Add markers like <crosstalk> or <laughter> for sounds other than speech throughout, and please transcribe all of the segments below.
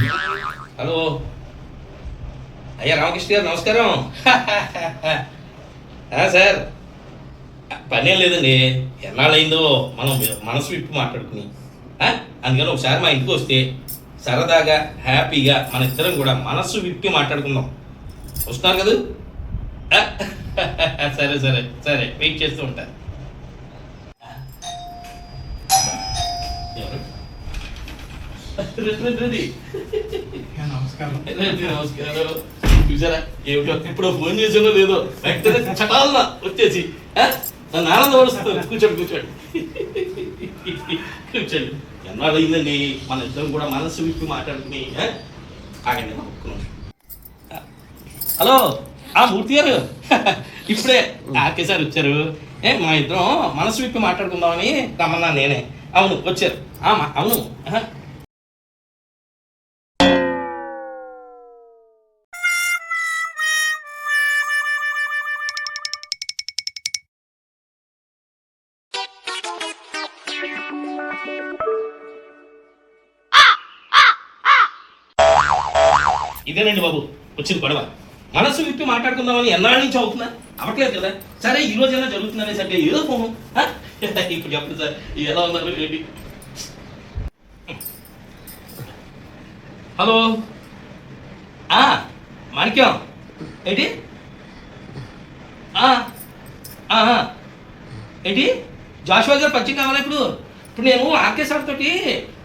Hello. అయ్యా రామకృష్ణ గారు నమస్కారం. <laughs> సార్. పనేం లేదండి. ఎన్నాళ్ళైందో మనం మనసు విప్పి మాట్లాడుకుని. అందుకని ఒకసారి మా ఇంటికి వస్తే సరదాగా హ్యాపీగా మన ఇద్దరం కూడా మనసు విప్పి మాట్లాడుకుందాం. వస్తున్నారు కదా? <laughs> సరే సరే సరే. వెయిట్ చేస్తూ ఉంటారు ఎవరు? రండి, రండి, రండి. నమస్కారం. చూసారా? ఏమిటో ఇప్పుడు ఫోన్ చేసానో లేదో. వెంటనే చటాలన వచ్చేసి? నన్ను ఆనందపరుస్తుంది కూర్చోండి కూర్చోండి. కూర్చోండి. ఎన్నాళ్ళు అయిందండి మన ఇద్దరం కూడా మనసు విప్పి మాట్లాడుకుని? ఆగండి. హలో ఆ మూర్తి గారు. ఇప్పుడే ఆర్కే సార్ వచ్చారు. ఏ మా ఇద్దరం మనసు విప్పి మాట్లాడుకుందామని రమ్మన్నా నేనే. అవును వచ్చారు. అవును. ఇదేనండి బాబు వచ్చింది గొడవ. మనసు విప్పి మాట్లాడుకుందామని ఎన్నాళ్ళ నుంచి అవుతున్నా అవట్లేదు కదా. సరే ఈ రోజైనా జరుగుతుందనే సరే ఏదో ఫోను ఆ? ఇప్పుడు చెప్పండి సార్ ఎలా ఉన్నారు ఏంటి? హలో? ఆ, మాణిక్యం. ఏంటి? ఆ, ఏంటి? జాషువా గారు పరిచయం కావాలా ఇప్పుడు? ఇప్పుడు నేను ఆర్కే సార్ తోటి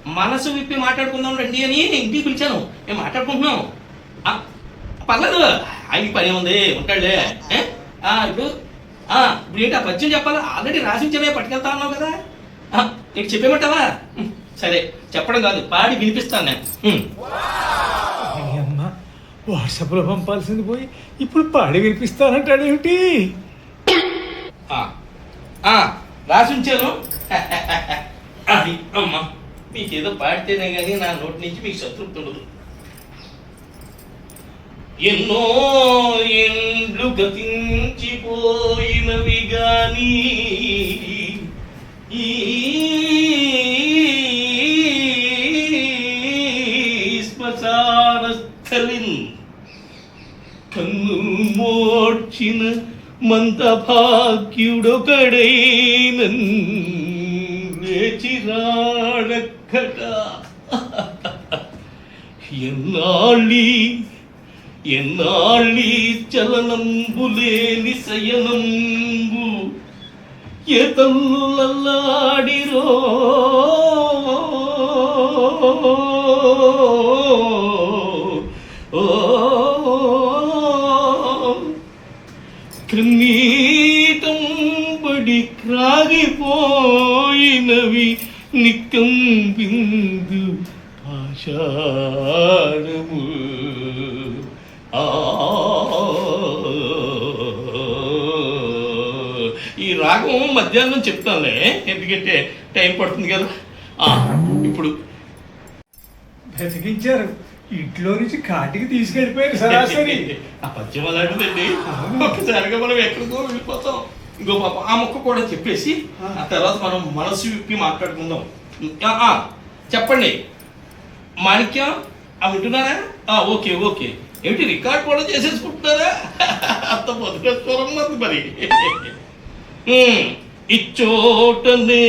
మనసు విప్పి మాట్లాడుకుందాం రండి అని ఇంటికి పిలిచాను. మేము మాట్లాడుకుంటున్నాం. పర్లేదు. ఆయన పని ఉంది ఉంటాడులే. ఇప్పుడు ఇప్పుడు ఏంటి ఆ పరిచయం చెప్పాలా? ఆల్రెడీ రాసించలే పట్టుకెళ్తా ఉన్నావు కదా. నీకు చెప్పేమంటావా సరే చెప్పడం కాదు పాడి వినిపిస్తాను నేను. వాట్సాప్లో పంపాల్సింది పోయి ఇప్పుడు పాడి వినిపిస్తానంటాడేమిటి ఆ, ఆ, రాసి ఉంచాను అది అమ్మ మీకేదో పాడితేనే కానీ నా నోటి నుంచి మీకు సంతృప్తి ఉండదు ఎన్నో ఎండ్లు గతించిపోయినవి గాని ఈ శ్మశాన స్థలిన్ కన్ను మోడ్చిన మంతభాగ్యుడొకడైన లేచిరాడక్కట ఎన్నాళ్ళీ ఎన్నాళ్ళి చలనంబులేని శయనంబు? ఎతల్లాడిరో క్రిమీటం బడి క్రాగిపోయినవి నిక్కం బిందు ఆషాఢము ఈ రాగం మధ్యాహ్నం చెప్తానులే ఎందుకంటే టైం పడుతుంది కదా. ఇప్పుడు. బ్రతికించారు ఇంట్లో నుంచి కాటికి తీసుకెళ్ళిపోయారు సరాసరి. ఆ పద్యం అలాంటిదండి. ఒక్కసారిగా మనం ఎక్కడికో వెళ్ళిపోతాం. ఇంకో పాప ఆ మొక్క కూడా చెప్పేసి ఆ. తర్వాత మనం మనసు విప్పి మాట్లాడుకుందాం. చెప్పండి. మాణిక్యం ఆ వింటున్నారా? Okay okay. ఏమిటి రికార్డ్ కూడా చేసేసుకుంటున్నారా? అంత బతుకేసుకోవడం ఉంది మరి. ఇచ్చోటనే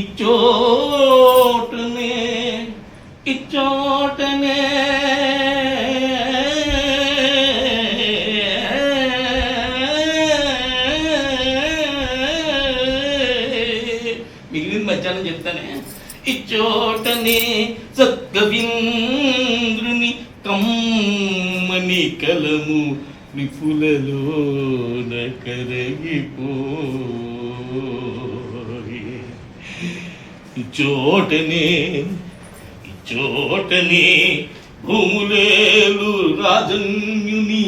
ఇచ్చోటనే ఇచ్చోటనే. మిగిలిన మధ్యాహ్నం చెప్తానే. ఇచ్చోటనే సత్కవీంద్రుని కమ్మని కలము నిపులలోన కరగిపో చోటనే చోటనే భూములేలు రాజన్యుని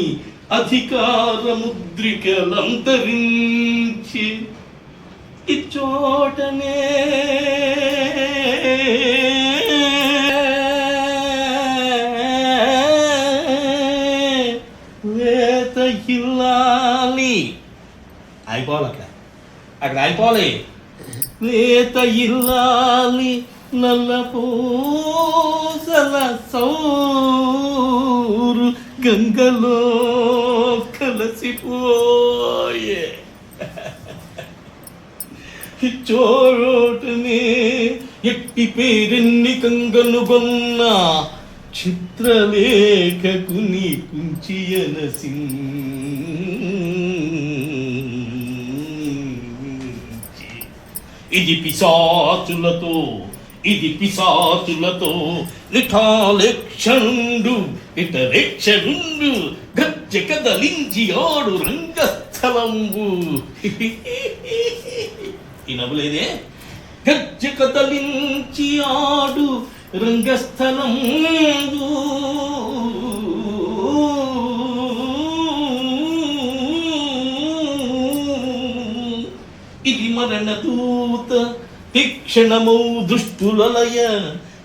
అధికార ముద్రికలంతరించి ఇచ్చోటనే వేత ఇల్లాలి అయిపోవాలి అక్కడ అక్కడ అయిపోవాలి. వేత ఇల్లాలి నల్ల పూసల సౌరు గంగలో కలసిపోయే. చోటునే ఎట్టి పేరెన్ని కంగనుగొన్న చిత్రలేఖకుని కుంచియనసి ఇది పిశాచులతో ఇది పిశాచులతో నిఠాలక్షణుండు ఇటరేక్షణుండు గచ్చ కదలించి ఆడు రంగస్థలంబు. ఈ నవ్వులేదే గచ్చ కదలించి ఆడు రంగస్థలంబు ఇది మరణ దూత తీక్షణమౌ దృష్టులలయ.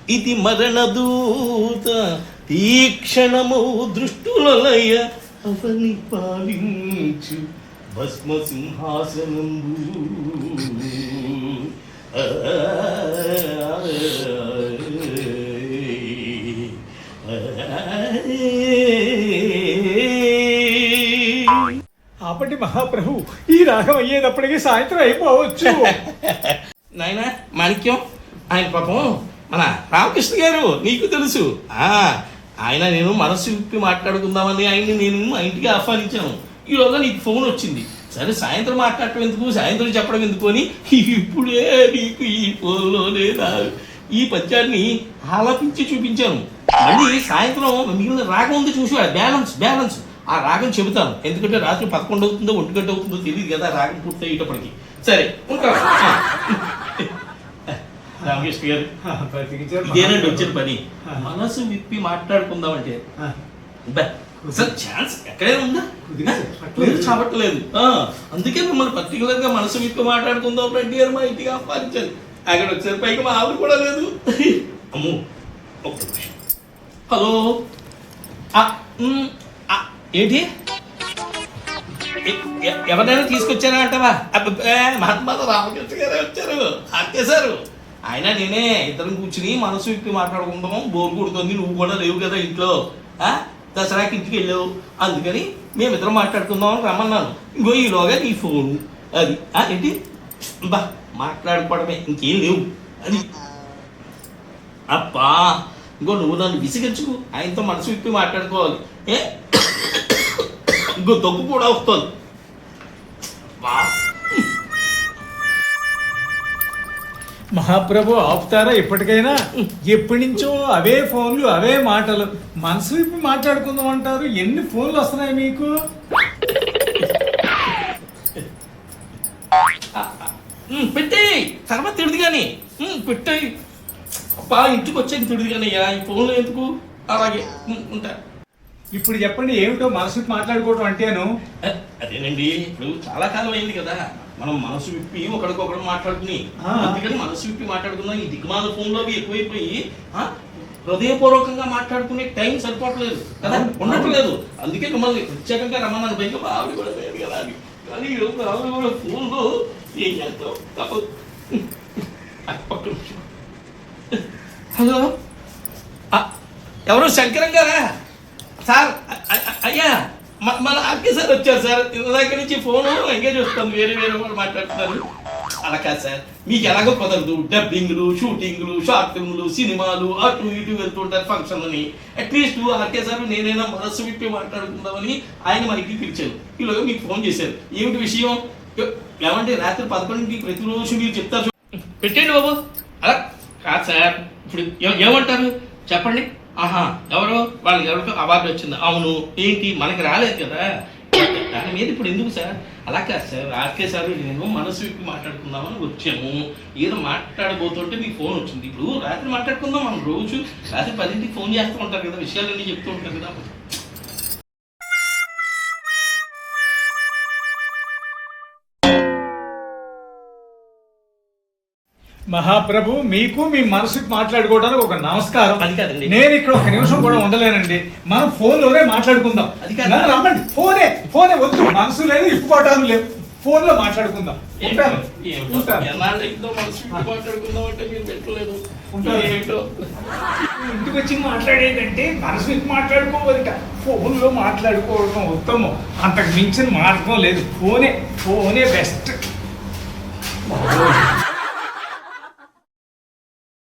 ఇది మరణ దూత తీక్షణమౌ దృష్టులలయ. అవని పాలించు భస్మ సింహాసనంబు ఆ, మహాప్రభు ఈ రాగం అయ్యేటప్పటికి సాయంత్రం అయిపోవచ్చు. <laughs> నాయన మాణిక్యం ఆయన పాపం మన రామకృష్ణ గారు నీకు తెలుసు. ఆ ఆయన నేను మనసు విప్పి మాట్లాడుకుందామని ఆయన్ని నేను మా ఇంటికి ఆహ్వానించాను. ఈరోజు నీకు ఫోన్ వచ్చింది. సరే సాయంత్రం మాట్లాడటం ఎందుకు? సాయంత్రం చెప్పడం ఎందుకు అని? <laughs> ఇప్పుడే నీకు ఈ ఫోన్లోనే నా ఈ పద్యాన్ని ఆలపించి చూపించాను. మళ్ళీ సాయంత్రం మిగిలిన రాగం ఉంది చూసి బ్యాలెన్స్ బ్యాలెన్స్. ఆ రాగం చెబుతాను. ఎందుకంటే రాత్రి పదకొండు అవుతుందో ఒంటి గంట అవుతుందో తెలియదు కదా రాగం పూర్తి అయ్యేటప్పటికి సరే ఉంటాను. ఆ. <laughs> రామకృష్ణ గారు. బ్రతికించారు ఇదేనండి వచ్చిన పని. ఆ. మనసు విప్పి మాట్లాడుకుందాం అంటే ఛాన్స్ ఎక్కడైనా ఉందా? ఆ, అందుకే మిమ్మల్ని పర్టికులర్గా మనసు విప్పి మాట్లాడుకుందాం రెడ్డి గారు మా ఇంటికి ఆహ్వానించారు. అక్కడ వచ్చారు. పైకి మా ఆవిడ కూడా లేదు. అమ్మో ఒక్క నిమిషం. హలో. ఏంటి? ఎవరినైనా ఎవరైనా తీసుకొచ్చారా అంటావా? మహాత్మా రామకృష్ణ గారే వచ్చారు. ఆర్కేశారు ఆయన నేనే. ఇద్దరం కూర్చుని మనసు ఇప్పి మాట్లాడుకుంటాము బోర్ కొడుతుంది. నువ్వు కూడా లేవు కదా ఇంట్లో. దసరాకి ఇంటికి వెళ్ళావు. అందుకని మేమిద్దరం మాట్లాడుకుందాం అని రమ్మన్నాను. ఇంకో ఈలోగా నీ ఫోను. అది. ఏంటి? బా మాట్లాడుకోవడమే ఇంకేం లేవు. అది. అబ్బా ఇంకో నువ్వు నన్ను విసిగించుకు. ఆయనతో మనసు విప్పి మాట్లాడుకోవాలి. ఏ? ఇంకో దగ్గు కూడా వస్తుంది. బా మహాప్రభు ఆపుతారా ఇప్పటికైనా? ఎప్పటి నుంచో అవే ఫోన్లు అవే మాటలు. మనసు విప్పి మాట్లాడుకుందాం అంటారు. ఎన్ని ఫోన్లు వస్తున్నాయి మీకు? పెట్టేయ్. తర్వాత తిడుదు కానీ పెట్టేయి. అబ్బా ఇంటికి వచ్చాక తిడుదు కానీ అయ్యా ఈ ఫోన్లో ఎందుకు? అలాగే ఉంటా. ఇప్పుడు చెప్పండి ఏమిటో మనసు విప్పి మాట్లాడుకోవడం అంటేను అదేనండి ఇప్పుడు చాలా కాలం అయింది కదా. మనం మనసు విప్పి ఒకరికొకరు మాట్లాడుకుని. అందుకని మనసు విప్పి మాట్లాడుకుందాం ఈ దిగ్మాల ఫోన్లో ఎక్కువైపోయి హృదయపూర్వకంగా మాట్లాడుకునే టైం సరిపోవట్లేదు కదా. ఉండట్లేదు. అందుకే మిమ్మల్ని ప్రత్యేకంగా రమ్మన్నాను. పైగా మా ఆవిడ కూడా లేదు కదా అని. కానీ ఫోన్లో ఏం తప్పదు హలో? ఎవరు? శంకరం గారా? సార్ అయ్యా మ- మన ఆర్కే సార్ వచ్చారు సార్. దగ్గర నుంచి ఫోన్ ఎంగేజ్ వస్తుంది వేరే వేరే వాళ్ళు మాట్లాడుతున్నారు. అలా కాదు సార్. మీకు ఎలాగో కుదరదు. డబ్బింగ్లు షూటింగ్లు షార్ట్ ఫిల్మ్లు సినిమాలు అటు ఇటు వెళ్తుంటారు ఫంక్షన్లని. అట్లీస్ట్ ఆర్కే సార్ నేనైనా మనస్సు విప్పి మాట్లాడుకుందామని ఆయన మనకి పిలిచాను ఈలోగా మీకు ఫోన్ చేశారు. ఏమిటి విషయం? ఏమంటే రాత్రి పదకొండింటికి ప్రతిరోజు మీరు చెప్తారు పెట్టండి బాబు. అలా కాదు సార్. ఇప్పుడు ఏమంటారు? చెప్పండి. ఆహా ఎవరు? వాళ్ళకి ఎవరికో అవార్డు వచ్చింది. అవును. ఏంటి? మనకి రాలేదు కదా. దాని మీద ఇప్పుడు ఎందుకు సార్? అలా కాదు సార్. ఆర్కే సార్ నేను మనసు విప్పి మాట్లాడుకుందామని వచ్చాము ఏదో మాట్లాడబోతుంటే మీకు ఫోన్ వచ్చింది. ఇప్పుడు రాత్రి మాట్లాడుకుందాం మనం రోజు రాత్రి పదింటికి ఫోన్ చేస్తూ ఉంటారు కదా. విషయాలన్నీ చెప్తూ ఉంటారు కదా. మహాప్రభు మీకు మీ మనసుకి మాట్లాడుకోవడానికి ఒక నమస్కారం. అది కాదండి. నేను ఇక్కడ ఒక నిమిషం కూడా ఉండలేనండి. మనం ఫోన్లోనే మాట్లాడుకుందాం. అది కాదు. రమ్మండి ఫోనే ఫోనే వద్దు. మనసు లేదు ఇప్పుకోవటాలు లేవు. ఫోన్లో మాట్లాడుకుందాం ఉంటాను. ఇంటికి వచ్చి మాట్లాడేదంటే మనసు విప్పి మాట్లాడుకోవద్ద ఫోన్లో మాట్లాడుకోవడం ఉత్తమం. అంతకు మించిన మార్గం లేదు. ఫోనే ఫోనే బెస్ట్.